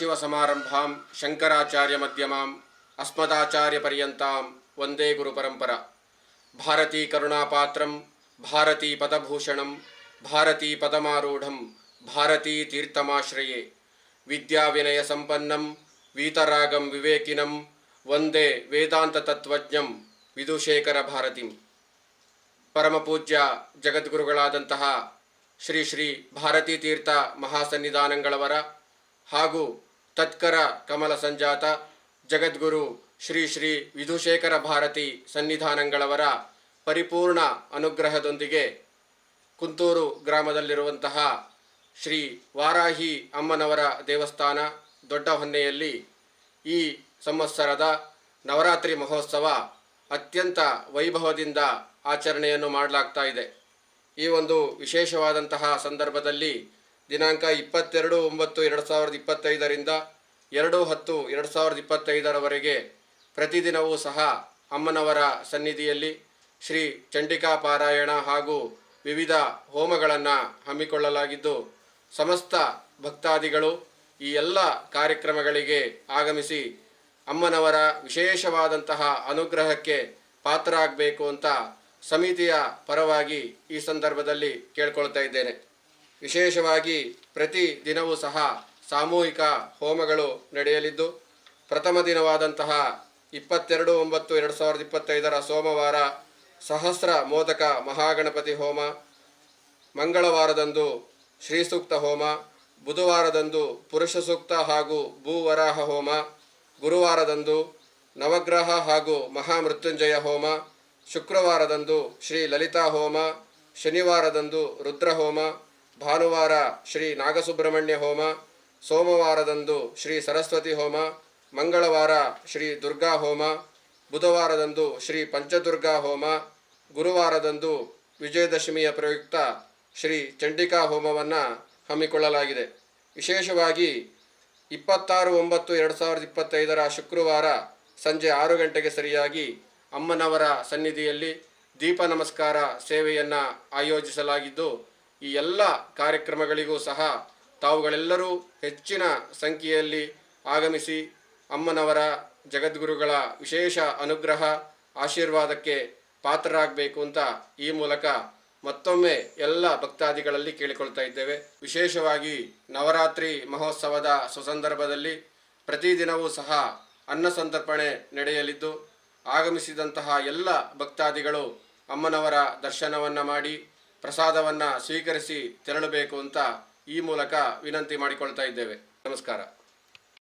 ಸದಾಶಿವಸಮಾರಂಭಾಂ ಅಸ್ಮದಾಚಾರ್ಯ ಅಸ್ಮದಾಚಾರ್ಯಪರ್ಯಂತಾಂ ವಂದೇ ಗುರುಪರಂಪರ ಭಾರತೀ ಕರುಣಾಪಾತ್ರಂ, ಭಾರತೀ ಪದಭೂಷಣಂ, ಭಾರತೀ ಪದಮಾರೂಢಂ, ಭಾರತೀ ತೀರ್ಥಮಾಶ್ರಯೇ. ವಿದ್ಯಾವಿನಯ ಸಂಪನ್ನಂ, ವೀತರಾಗಂ ವಿವೇಕಿನಂ, ವಂದೇ ವೇದಾಂತ ತತ್ವಜ್ಞಂ, ವಿದುಶೇಖರ ಭಾರತಿಂ. ಪರಮಪೂಜ್ಯ ಜಗದ್ಗುರುಗಳಾದಂತಹ ಶ್ರೀ ಶ್ರೀ ಭಾರತೀ ತೀರ್ಥ ಮಹಾಸನ್ನಿಧಾನಗಳವರ ಹಾಗೂ ತತ್ಕರ ಕಮಲ ಸಂಜಾತ ಜಗದ್ಗುರು ಶ್ರೀ ಶ್ರೀ ವಿಧುಶೇಖರ ಭಾರತಿ ಸನ್ನಿಧಾನಗಳವರ ಪರಿಪೂರ್ಣ ಅನುಗ್ರಹದೊಂದಿಗೆ ಕುಂತೂರು ಗ್ರಾಮದಲ್ಲಿರುವಂತಹ ಶ್ರೀ ವಾರಾಹಿ ಅಮ್ಮನವರ ದೇವಸ್ಥಾನ ದೊಡ್ಡ ಹೊನ್ನೆಯಲ್ಲಿ ಈ ಸಂವತ್ಸರದ ನವರಾತ್ರಿ ಮಹೋತ್ಸವ ಅತ್ಯಂತ ವೈಭವದಿಂದ ಆಚರಣೆಯನ್ನು ಮಾಡಲಾಗ್ತಾ ಇದೆ. ಈ ಒಂದು ವಿಶೇಷವಾದಂತಹ ಸಂದರ್ಭದಲ್ಲಿ ದಿನಾಂಕ ಇಪ್ಪತ್ತೆರಡು ಒಂಬತ್ತು ಎರಡು ಸಾವಿರದ ಇಪ್ಪತ್ತೈದರಿಂದ ಎರಡು ಹತ್ತು ಎರಡು ಸಾವಿರದ ಇಪ್ಪತ್ತೈದರವರೆಗೆ ಪ್ರತಿದಿನವೂ ಸಹ ಅಮ್ಮನವರ ಸನ್ನಿಧಿಯಲ್ಲಿ ಶ್ರೀ ಚಂಡಿಕಾ ಪಾರಾಯಣ ಹಾಗೂ ವಿವಿಧ ಹೋಮಗಳನ್ನು ಹಮ್ಮಿಕೊಳ್ಳಲಾಗಿದ್ದು, ಸಮಸ್ತ ಭಕ್ತಾದಿಗಳು ಈ ಎಲ್ಲ ಕಾರ್ಯಕ್ರಮಗಳಿಗೆ ಆಗಮಿಸಿ ಅಮ್ಮನವರ ವಿಶೇಷವಾದಂತಹ ಅನುಗ್ರಹಕ್ಕೆ ಪಾತ್ರರಾಗಬೇಕು ಅಂತ ಸಮಿತಿಯ ಪರವಾಗಿ ಈ ಸಂದರ್ಭದಲ್ಲಿ ಕೇಳ್ಕೊಳ್ತಾ ಇದ್ದೇನೆ. ವಿಶೇಷವಾಗಿ ಪ್ರತಿ ದಿನವೂ ಸಹ ಸಾಮೂಹಿಕ ಹೋಮಗಳು ನಡೆಯಲಿದ್ದು, ಪ್ರಥಮ ದಿನವಾದಂತಹ ಇಪ್ಪತ್ತೆರಡು, ಒಂಬತ್ತು, ಎರಡು ಸಾವಿರದ ಇಪ್ಪತ್ತೈದರ ಸೋಮವಾರ ಸಹಸ್ರ ಮೋದಕ ಮಹಾಗಣಪತಿ ಹೋಮ, ಮಂಗಳವಾರದಂದು ಶ್ರೀ ಸೂಕ್ತ ಹೋಮ, ಬುಧವಾರದಂದು ಪುರುಷ ಸೂಕ್ತ ಹಾಗೂ ಭೂವರಾಹ ಹೋಮ, ಗುರುವಾರದಂದು ನವಗ್ರಹ ಹಾಗೂ ಮಹಾಮೃತ್ಯುಂಜಯ ಹೋಮ, ಶುಕ್ರವಾರದಂದು ಶ್ರೀ ಲಲಿತಾ ಹೋಮ, ಶನಿವಾರದಂದು ರುದ್ರ ಹೋಮ ಭಾನುವಾರ ಶ್ರೀ ನಾಗಸುಬ್ರಹ್ಮಣ್ಯ ಹೋಮ, ಸೋಮವಾರದಂದು ಶ್ರೀ ಸರಸ್ವತಿ ಹೋಮ, ಮಂಗಳವಾರ ಶ್ರೀ ದುರ್ಗಾ ಹೋಮ, ಬುಧವಾರದಂದು ಶ್ರೀ ಪಂಚದುರ್ಗಾ ಹೋಮ, ಗುರುವಾರದಂದು ವಿಜಯದಶಮಿಯ ಪ್ರಯುಕ್ತ ಶ್ರೀ ಚಂಡಿಕಾ ಹೋಮವನ್ನು ಹಮ್ಮಿಕೊಳ್ಳಲಾಗಿದೆ. ವಿಶೇಷವಾಗಿ ಇಪ್ಪತ್ತಾರು ಒಂಬತ್ತು ಎರಡು ಸಾವಿರದ ಇಪ್ಪತ್ತೈದರ ಶುಕ್ರವಾರ ಸಂಜೆ ಆರು ಗಂಟೆಗೆ ಸರಿಯಾಗಿ ಅಮ್ಮನವರ ಸನ್ನಿಧಿಯಲ್ಲಿ ದೀಪ ನಮಸ್ಕಾರ ಸೇವೆಯನ್ನು ಆಯೋಜಿಸಲಾಗಿದ್ದು ಈ ಎಲ್ಲ ಕಾರ್ಯಕ್ರಮಗಳಿಗೂ ಸಹ ತಾವುಗಳೆಲ್ಲರೂ ಹೆಚ್ಚಿನ ಸಂಖ್ಯೆಯಲ್ಲಿ ಆಗಮಿಸಿ ಅಮ್ಮನವರ ಜಗದ್ಗುರುಗಳ ವಿಶೇಷ ಅನುಗ್ರಹ, ಆಶೀರ್ವಾದಕ್ಕೆ ಪಾತ್ರರಾಗಬೇಕು ಅಂತ ಈ ಮೂಲಕ ಮತ್ತೊಮ್ಮೆ ಎಲ್ಲ ಭಕ್ತಾದಿಗಳಲ್ಲಿ ಕೇಳಿಕೊಳ್ತಾ ಇದ್ದೇವೆ. ವಿಶೇಷವಾಗಿ ನವರಾತ್ರಿ ಮಹೋತ್ಸವದ ಸುಸಂದರ್ಭದಲ್ಲಿ ಪ್ರತಿದಿನವೂ ಸಹ ಅನ್ನ ಸಂತರ್ಪಣೆ ನಡೆಯಲಿದ್ದು, ಆಗಮಿಸಿದಂತಹ ಎಲ್ಲ ಭಕ್ತಾದಿಗಳು ಅಮ್ಮನವರ ದರ್ಶನವನ್ನು ಮಾಡಿ ಪ್ರಸಾದವನ್ನು ಸ್ವೀಕರಿಸಿ ತೆರಳಬೇಕು ಅಂತ ಈ ಮೂಲಕ ವಿನಂತಿ ಮಾಡಿಕೊಳ್ತಾ ಇದ್ದೇವೆ. ನಮಸ್ಕಾರ.